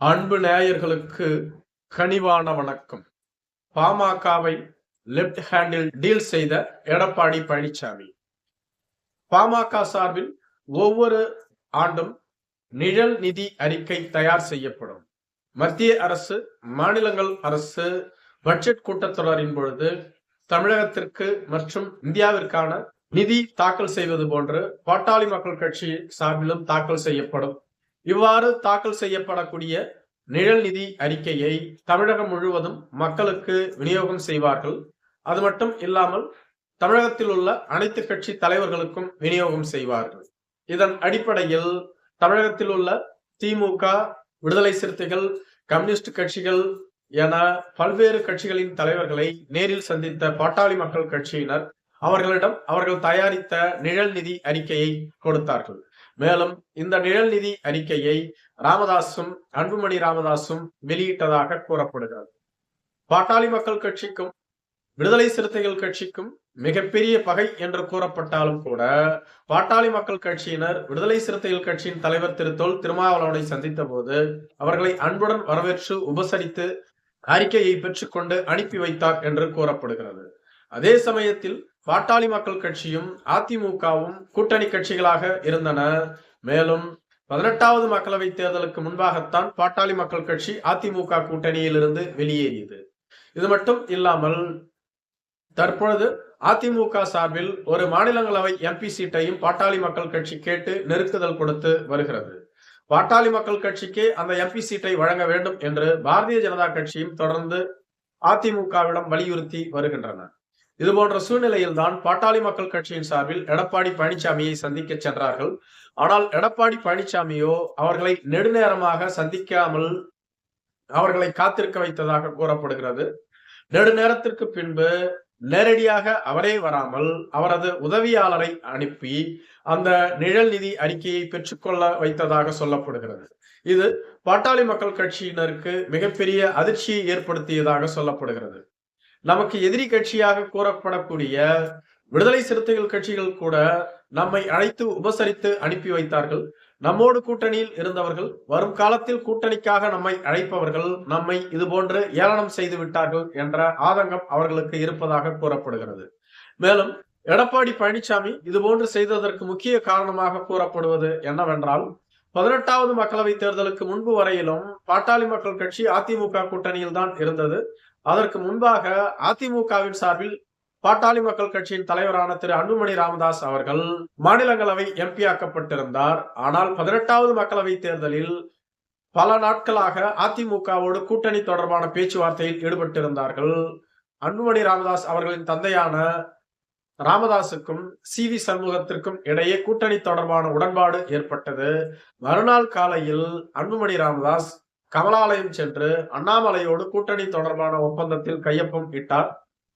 அன்பு நேயர்களுக்கு கனிவான வணக்கம். பாமகவை லெப்ட் ஹேண்டில் டீல் செய்த எடப்பாடி பழனிசாமி பாமக சார்பில் ஒவ்வொரு ஆண்டும் நிழல் நிதி அறிக்கை தயார் செய்யப்படும். மத்திய அரசு மாநிலங்கள் அரசு பட்ஜெட் கூட்டத்தொடரின் பொழுது தமிழகத்திற்கு மற்றும் இந்தியாவிற்கான நிதி தாக்கல் செய்வது போன்று பாட்டாளி மக்கள் கட்சி சார்பிலும் தாக்கல் செய்யப்படும் இவ்வாறு தாக்கல் செய்யப்படக்கூடிய நிழல் நிதி அறிக்கையை தமிழகம் முழுவதும் மக்களுக்கு விநியோகம் செய்வார்கள். அது மட்டும் இல்லாமல் தமிழகத்தில் உள்ள அனைத்து கட்சி தலைவர்களுக்கும் விநியோகம் செய்வார்கள். இதன் அடிப்படையில் தமிழகத்தில் உள்ள திமுக விடுதலை சிறுத்தைகள் கம்யூனிஸ்ட் கட்சிகள் என பல்வேறு கட்சிகளின் தலைவர்களை நேரில் சந்தித்த பாட்டாளி மக்கள் கட்சியினர் அவர்களிடம் அவர்கள் தயாரித்த நிழல் நிதி அறிக்கையை கொடுத்தார்கள். மேலும் இந்த நிழல் நிதி அறிக்கையை ராமதாசும் அன்புமணி ராமதாசும் வெளியிட்டதாக கூறப்படுகிறது. பாட்டாளி மக்கள் கட்சிக்கும் விடுதலை சிறுத்தைகள் கட்சிக்கும் மிகப்பெரிய பகை என்று கூறப்பட்டாலும் கூட பாட்டாளி மக்கள் கட்சியினர் விடுதலை சிறுத்தைகள் கட்சியின் தலைவர் திரு தொல் திருமாவளவனை சந்தித்த போது அவர்களை அன்புடன் வரவேற்று உபசரித்து அறிக்கையை பெற்றுக்கொண்டு அனுப்பி வைத்தார் என்று கூறப்படுகிறது. அதே சமயத்தில் பாட்டாளி மக்கள் கட்சியும் அதிமுகவும் கூட்டணி கட்சிகளாக இருந்தன. மேலும் பதினெட்டாவது மக்களவை தேர்தலுக்கு முன்பாகத்தான் பாட்டாளி மக்கள் கட்சி அதிமுக கூட்டணியில் இருந்து வெளியேறியது. இது மட்டும் இல்லாமல் தற்பொழுது அதிமுக சார்பில் ஒரு மாநிலங்களவை எம்பி சீட்டையும் பாட்டாளி மக்கள் கட்சி கேட்டு நெருக்குதல் கொடுத்து வருகிறது. பாட்டாளி மக்கள் கட்சிக்கு அந்த எம்பி சீட்டை வழங்க வேண்டும் என்று பாரதிய ஜனதா கட்சியும் தொடர்ந்து அதிமுகவிடம் வலியுறுத்தி வருகின்றன. இது போன்ற சூழ்நிலையில் தான் பாட்டாளி மக்கள் கட்சியின் சார்பில் எடப்பாடி பழனிசாமியை சந்திக்க சென்றார்கள். ஆனால் எடப்பாடி பழனிசாமியோ அவர்களை நெடுநேரமாக சந்திக்காமல் அவர்களை காத்திருக்க வைத்ததாக கூறப்படுகிறது. நெடுநேரத்திற்கு பின்பு நேரடியாக அவரே வராமல் அவரது உதவியாளரை அனுப்பி அந்த நிழல் நிதி அறிக்கையை பெற்றுக்கொள்ள வைத்ததாக சொல்லப்படுகிறது. இது பாட்டாளி மக்கள் கட்சியினருக்கு மிகப்பெரிய அதிர்ச்சியை ஏற்படுத்தியதாக சொல்லப்படுகிறது. நமக்கு எதிரி கட்சியாக கூறப்படக்கூடிய விடுதலை சிறுத்தைகள் கட்சிகள் கூட நம்மை அழைத்து உபசரித்து அனுப்பி வைத்தார்கள். நம்மோடு கூட்டணியில் இருந்தவர்கள் வரும் காலத்தில் கூட்டணிக்காக நம்மை அழைப்பவர்கள் நம்மை இது போன்று ஏளனம் செய்து விட்டார்கள் என்ற ஆதங்கம் அவர்களுக்கு இருப்பதாக கூறப்படுகிறது. மேலும் எடப்பாடி பழனிசாமி இது போன்று செய்ததற்கு முக்கிய காரணமாக கூறப்படுவது என்னவென்றால் பதினெட்டாவது மக்களவை தேர்தலுக்கு முன்பு வரையிலும் பாட்டாளி மக்கள் கட்சி அதிமுக கூட்டணியில் தான் இருந்தது. அதற்கு முன்பாக அதிமுகவின் சார்பில் பாட்டாளி மக்கள் கட்சியின் தலைவரான திரு அன்புமணி ராமதாஸ் அவர்கள் மாநிலங்களவை எம்பி ஆக்கப்பட்டிருந்தார். ஆனால் பதினெட்டாவது மக்களவை தேர்தலில் பல நாட்களாக அதிமுகவோடு கூட்டணி தொடர்பான பேச்சுவார்த்தையில் ஈடுபட்டிருந்தார்கள். அன்புமணி ராமதாஸ் அவர்களின் தந்தையான ராமதாசுக்கும் சி வி சண்முகத்திற்கும் இடையே கூட்டணி தொடர்பான உடன்பாடு ஏற்பட்டது. மறுநாள் காலையில் அன்புமணி ராமதாஸ் கமலாலயம் சென்று அண்ணாமலையோடு கூட்டணி தொடர்பான ஒப்பந்தத்தில் கையொப்பம் இட்டார்.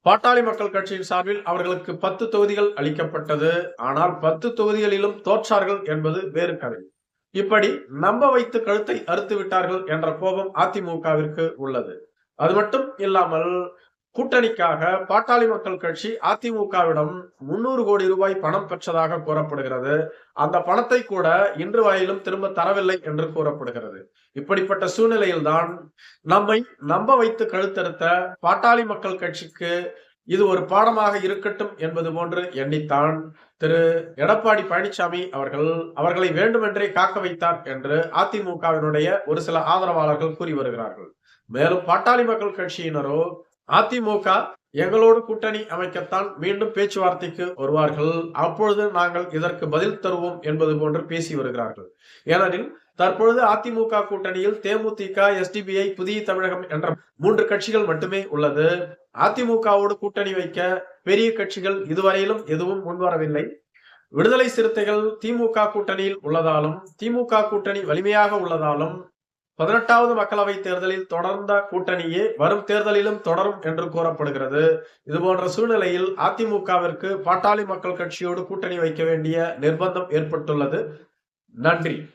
பாட்டாளி மக்கள் கட்சியின் சார்பில் அவர்களுக்கு பத்து தொகுதிகள் அளிக்கப்பட்டது. ஆனால் பத்து தொகுதிகளிலும் தோற்றார்கள் என்பது வேறு கதை. இப்படி நம்ப வைத்து கழுத்தை அறுத்து விட்டார்கள் என்ற கோபம் அதிமுகவிற்கு உள்ளது. அது மட்டும் இல்லாமல் கூட்டணிக்காக பாட்டாளி மக்கள் கட்சி அதிமுகவிடம் முன்னூறு கோடி ரூபாய் பணம் பெற்றதாக கூறப்படுகிறது. அந்த பணத்தை கூட இன்று வரையிலும் திரும்ப தரவில்லை என்று கூறப்படுகிறது. இப்படிப்பட்ட சூழ்நிலையில்தான் நம்மை நம்ப வைத்து கழுத்தெடுத்த பாட்டாளி மக்கள் கட்சிக்கு இது ஒரு பாடமாக இருக்கட்டும் என்பது போன்று எண்ணித்தான் திரு. எடப்பாடி பழனிசாமி அவர்கள் அவர்களை வேண்டுமென்றே காக்க வைத்தார் என்று அதிமுகவினுடைய ஒரு சில ஆதரவாளர்கள் கூறி வருகிறார்கள். மேலும் பாட்டாளி மக்கள் கட்சியினரோ அதிமுக எங்களோடு கூட்டணி அமைக்கத்தான் மீண்டும் பேச்சுவார்த்தைக்கு வருவார்கள். அப்பொழுது நாங்கள் இதற்கு பதில் தருவோம் என்பது போன்று பேசி வருகிறார்கள். ஏனெனில் தற்பொழுது அதிமுக கூட்டணியில் தேமுதிக எஸ்டிபிஐ புதிய தமிழகம் என்ற மூன்று கட்சிகள் மட்டுமே உள்ளது. அதிமுகவோடு கூட்டணி வைக்க பெரிய கட்சிகள் இதுவரையிலும் எதுவும் முன்வரவில்லை. விடுதலை சிறுத்தைகள் திமுக கூட்டணியில் உள்ளதாலும் திமுக கூட்டணி வலிமையாக உள்ளதாலும் பதினெட்டாவது மக்களவை தேர்தலில் தொடர்ந்த கூட்டணியே வரும் தேர்தலிலும் தொடரும் என்று கூறப்படுகிறது. இது போன்ற சூழ்நிலையில் அதிமுகவிற்கு பாட்டாளி மக்கள் கட்சியோடு கூட்டணி வைக்க வேண்டிய நிர்பந்தம் ஏற்பட்டுள்ளது. நன்றி.